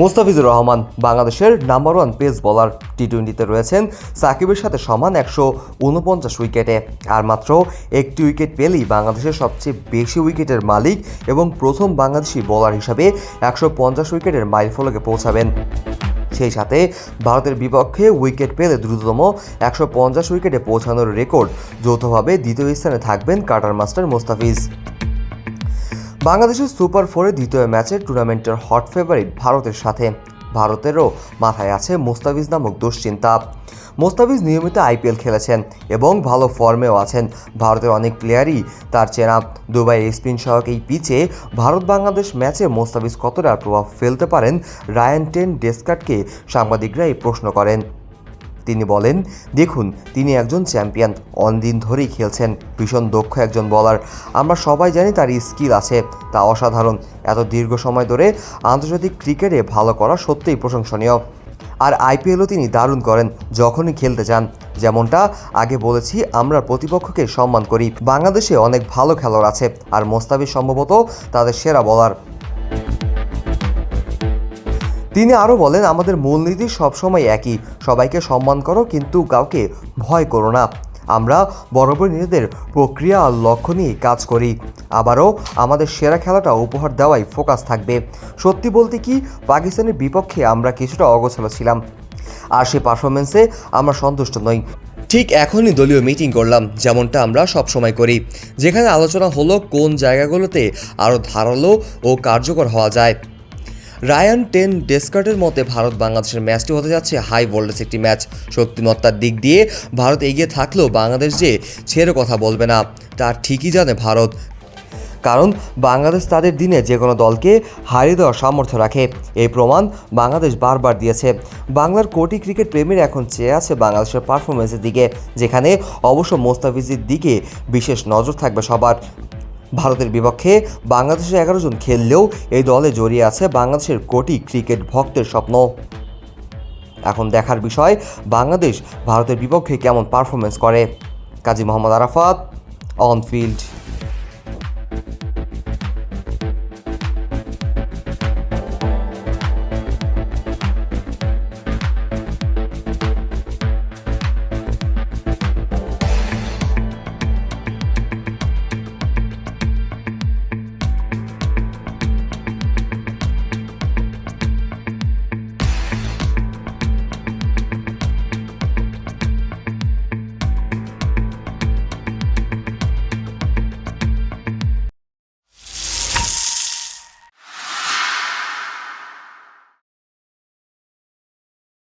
মোস্তাফিজুর রহমান বাংলাদেশের number one pace bowler T টোয়েন্টিতে রয়েছেন, সাকিবের সাথে সমান একশো উনপঞ্চাশ উইকেটে। আর মাত্র একটি উইকেট পেলেই বাংলাদেশের সবচেয়ে বেশি উইকেটের মালিক এবং প্রথম বাংলাদেশি বোলার হিসাবে একশো পঞ্চাশ উইকেটের মাইলফলকে পৌঁছাবেন। সেই সাথে ভারতের বিপক্ষে উইকেট পেলে দ্রুততম একশো পঞ্চাশ উইকেটে পৌঁছানোর রেকর্ড যৌথভাবে দ্বিতীয় স্থানে থাকবেন কাটার মাস্টার মোস্তাফিজ। বাংলাদেশের সুপার ফোরে দ্বিতীয় ম্যাচে টুর্নামেন্টের হট ফেভারিট ভারতের সাথে। ভারতেরও মাথায় আছে মোস্তাফিজ নামক দুশ্চিন্তা। মোস্তাফিজ নিয়মিত আইপিএল খেলেছেন এবং ভালো ফর্মেও আছেন। ভারতের অনেক প্লেয়ারই তার চেনা দুবাই স্পিন সহক এই পিচে ভারত বাংলাদেশ ম্যাচে মোস্তাফিজ কতটা প্রভাব ফেলতে পারেন রায়ান টেন ডেসকার্টকে সাংবাদিকরা এই প্রশ্ন করেন। তিনি বলেন, দেখুন, তিনি একজন চ্যাম্পিয়ন। অনদিন ধরেই খেলছেন, ভীষণ দক্ষ একজন বলার আমরা সবাই জানি তার স্কিল আছে, তা অসাধারণ। এত দীর্ঘ সময় ধরে আন্তর্জাতিক ক্রিকেটে ভালো করা সত্যিই প্রশংসনীয়। আর আইপিএলও তিনি দারুণ করেন, যখনই খেলতে চান। যেমনটা আগে বলেছি, আমরা প্রতিপক্ষকে সম্মান করি। বাংলাদেশে অনেক ভালো খেলোয়াড় আছে, আর মোস্তাফিজ সম্ভবত তাদের সেরা বলার তিনি আরও বলেন, আমাদের মূলনীতি সবসময় একই। সবাইকে সম্মান করো, কিন্তু কাউকে ভয় করো না। আমরা বরাবর নিজেদের প্রক্রিয়া আর লক্ষ্য নিয়ে কাজ করি। আবারও আমাদের সেরা খেলাটা উপহার দেওয়াই ফোকাস থাকবে। সত্যি বলতে কি, পাকিস্তানের বিপক্ষে আমরা কিছুটা অগোছালো ছিলাম। আর সেই পারফরমেন্সে আমরা সন্তুষ্ট নই। ঠিক এখনই দলীয় মিটিং করলাম, যেমনটা আমরা সবসময় করি। যেখানে আলোচনা হলো কোন জায়গাগুলোতে আরও ধারালো ও কার্যকর হওয়া যায়। রায়ান টেন ডেসকার্টের মতে ভারত বাংলাদেশের ম্যাচটি হতে যাচ্ছে হাই ভোল্টেজ একটি ম্যাচ। শক্তিমত্তার দিক দিয়ে ভারত এগিয়ে থাকলেও বাংলাদেশ যে ছেড়ে কথা বলবে না, তা ঠিকই জানে ভারত। কারণ বাংলাদেশ তাদের দিনে যে কোনো দলকে হারিয়ে দেওয়ার সামর্থ্য রাখে। এই প্রমাণ বাংলাদেশ বারবার দিয়েছে। বাংলার কোটি ক্রিকেট প্রেমীর এখন চেয়ে আছে বাংলাদেশের পারফরমেন্সের দিকে, যেখানে অবশ্য মোস্তাফিজের দিকে বিশেষ নজর থাকবে সবার। ভারতের বিপক্ষে বাংলাদেশের এগারো জন খেললেও এই দলে জড়িয়ে আছে বাংলাদেশের কোটি ক্রিকেট ভক্তের স্বপ্ন। এখন দেখার বিষয়, বাংলাদেশ ভারতের বিপক্ষে কেমন পারফরমেন্স করে? Kazi Mohammad Arafat on field